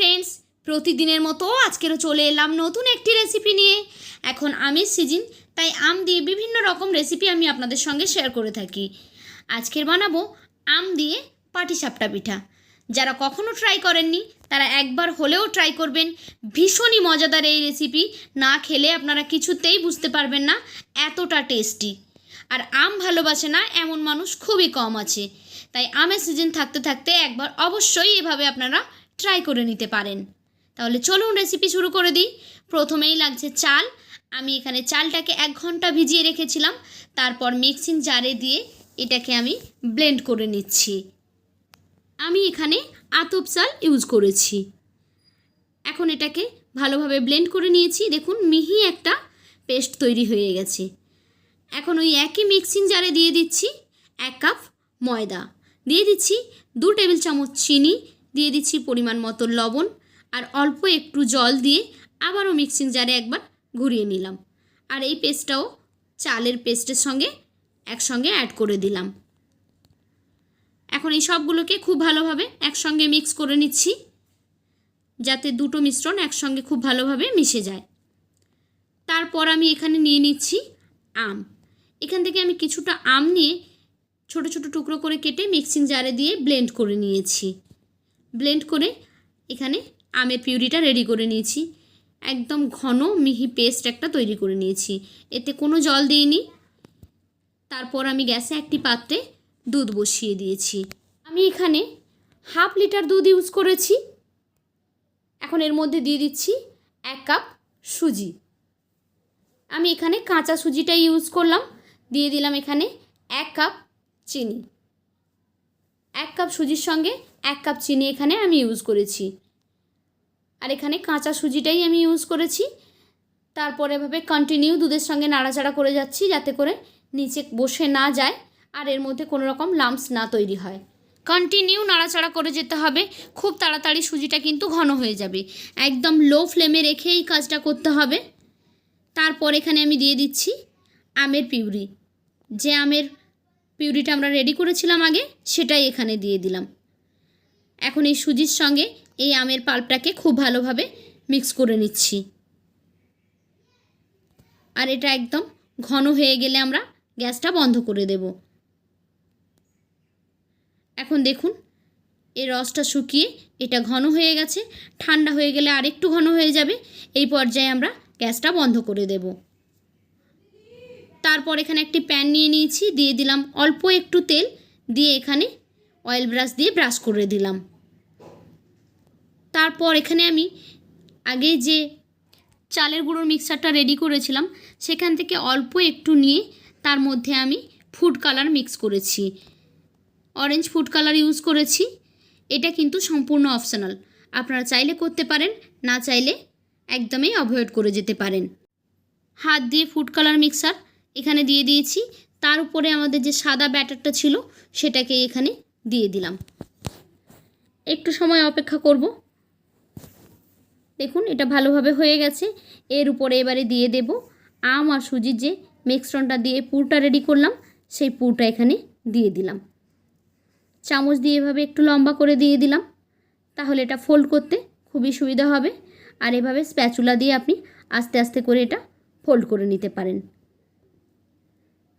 Friends প্রতিদিনের মতো আজকেরও চলে এলাম নতুন একটি রেসিপি নিয়ে। এখন আমের সিজন, তাই আম দিয়ে বিভিন্ন রকম রেসিপি আমি আপনাদের সঙ্গে শেয়ার করে থাকি। আজকের বানাবো আম দিয়ে পাটিসাপটা পিঠা। যারা কখনো ট্রাই করেননি, তারা একবার হলেও ট্রাই করবেন। ভীষণই মজাদার এই রেসিপি না খেলে আপনারা কিছুতেই বুঝতে পারবেন না, এতটা টেস্টি আর আম ভালোবাসে না, এমন মানুষ খুবই কম আছে। তাই আমের সিজন থাকতে থাকতে একবার অবশ্যই এভাবে আপনারা ট্রাই করে নিতে পারেন। তাহলে চলুন রেসিপি শুরু করে দিই। প্রথমেই লাগছে চাল। আমি এখানে চালটাকে এক ঘণ্টা ভিজিয়ে রেখেছিলাম। তারপর মিক্সিং জারে দিয়ে এটাকে আমি ব্লেন্ড করে নিচ্ছি। আমি এখানে আতপ চাল ইউজ করেছি। এখন এটাকে ভালোভাবে ব্লেন্ড করে নিয়েছি। দেখুন, মিহি একটা পেস্ট তৈরি হয়ে গেছে। এখন ওই একই মিক্সিং জারে দিয়ে দিচ্ছি এক কাপ ময়দা। দিয়ে দিচ্ছি দু টেবিল চামচ চিনি। দিয়ে দিচ্ছি পরিমাণ মতো লবণ আর অল্প একটু জল দিয়ে আবারও মিক্সিং জারে একবার ঘুরিয়ে নিলাম। আর এই পেস্টটাও চালের পেস্টের সঙ্গে একসঙ্গে অ্যাড করে দিলাম। এখন এই সবগুলোকে খুব ভালোভাবে একসঙ্গে মিক্স করে নিচ্ছি, যাতে দুটো মিশ্রণ একসঙ্গে খুব ভালোভাবে মিশে যায়। তারপর আমি এখানে নিয়ে নিচ্ছি আম। এখান থেকে আমি কিছুটা আম নিয়ে ছোট ছোট টুকরো করে কেটে মিক্সিং জারে দিয়ে ব্লেন্ড করে নিয়েছি। ব্লেন্ড করে এখানে আমের পিউরিটা রেডি করে নিয়েছি। একদম ঘন মিহি পেস্ট একটা তৈরি করে নিয়েছি। এতে কোনো জল দিইনি। তারপর আমি গ্যাসে একটি পাত্রে দুধ বসিয়ে দিয়েছি। আমি এখানে হাফ লিটার দুধ ইউজ করেছি। এখন এর মধ্যে দিয়ে দিচ্ছি এক কাপ সুজি। আমি এখানে কাঁচা সুজিটা ইউজ করলাম। দিয়ে দিলাম এখানে এক কাপ চিনি। এক কাপ সুজির সঙ্গে এক কাপ চিনি এখানে আমি ইউজ করেছি। আর এখানে কাঁচা সুজিটাই আমি ইউজ করেছি। তারপরে এভাবে কন্টিনিউ দুধের সঙ্গে নাড়াচাড়া করে যাচ্ছি যাতে করে নিচে বসে না যায় আর এর মধ্যে কোনো রকম লাম্পস না তৈরি হয়। কন্টিনিউ নাড়াচাড়া করে যেতে হবে। খুব তাড়াতাড়ি সুজিটা কিন্তু ঘন হয়ে যাবে। একদম লো ফ্লেমে রেখে এই কাজটা করতে হবে। তারপর এখানে আমি দিয়ে দিচ্ছি আমের পিউরি। যে আমের পিউরিটা আমরা রেডি করেছিলাম আগে, সেটাই এখানে দিয়ে দিলাম। এখন এই সুজির সঙ্গে এই আমের পাল্পটাকে খুব ভালোভাবে মিক্স করে নিচ্ছি। আর এটা একদম ঘন হয়ে গেলে আমরা গ্যাসটা বন্ধ করে দেব। এখন দেখুন, এই রসটা শুকিয়ে এটা ঘন হয়ে গেছে, ঠান্ডা হয়ে গেলে আরেকটু ঘন হয়ে যাবে, এই পর্যায়ে আমরা গ্যাসটা বন্ধ করে দেব। তারপর এখানে একটি প্যান নিয়ে নিয়েছি, দিয়ে দিলাম অল্প একটু তেল, দিয়ে এখানে অয়েল ব্রাশ দিয়ে ব্রাশ করে দিলাম। তারপর এখানে আমি আগে যে চালের গুঁড়োর মিক্সারটা রেডি করেছিলাম, সেখান থেকে অল্প একটু নিয়ে তার মধ্যে আমি ফুড কালার মিক্স করেছি। অরেঞ্জ ফুড কালার ইউজ করেছি। এটা কিন্তু সম্পূর্ণ অপশনাল আপনারা চাইলে করতে পারেন, না চাইলে একদমই অ্যাভয়েড করে যেতে পারেন। হাত দিয়ে ফুড কালার মিক্সার এখানে দিয়ে দিয়েছি। তার উপরে আমাদের যে সাদা ব্যাটারটা ছিল, সেটাকে এখানে দিয়ে দিলাম। একটু সময় অপেক্ষা করব। দেখুন, এটা ভালোভাবে হয়ে গেছে। এর উপরে এবারে দিয়ে দেব আম আর সুজির যে মিক্সরনটা দিয়ে পুরটা রেডি করলাম, সেই পুরটা এখানে দিয়ে দিলাম। চামচ দিয়ে এভাবে একটু লম্বা করে দিয়ে দিলাম, তাহলে এটা ফোল্ড করতে খুবই সুবিধা হবে। আর এভাবে স্প্যাচুলা দিয়ে আপনি আস্তে আস্তে করে এটা ফোল্ড করে নিতে পারেন।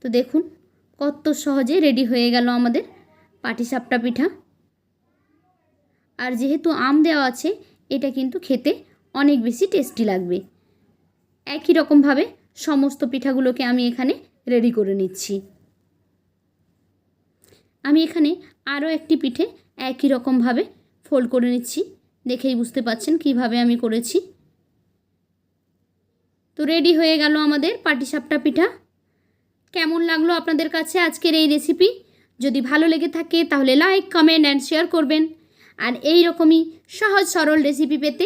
তো দেখুন, কত সহজে রেডি হয়ে গেল আমাদের পাটিসাপটা পিঠা। আর যেহেতু আম দেওয়া আছে, এটা কিন্তু খেতে অনেক বেশি টেস্টি লাগবে। একই রকমভাবে সমস্ত পিঠাগুলোকে আমি এখানে রেডি করে নিচ্ছি। আমি এখানে আরও একটি পিঠে একই রকমভাবে ফোল্ড করে নিচ্ছি। দেখেই বুঝতে পাচ্ছেন কীভাবে আমি করেছি। তো রেডি হয়ে গেল আমাদের পাটিসাপটা পিঠা। কেমন লাগল আপনাদের কাছে আজকের এই রেসিপি যদি ভালো লেগে থাকে তাহলে লাইক কমেন্ট অ্যান্ড শেয়ার করবেন। আর এই রকমই সহজ সরল রেসিপি পেতে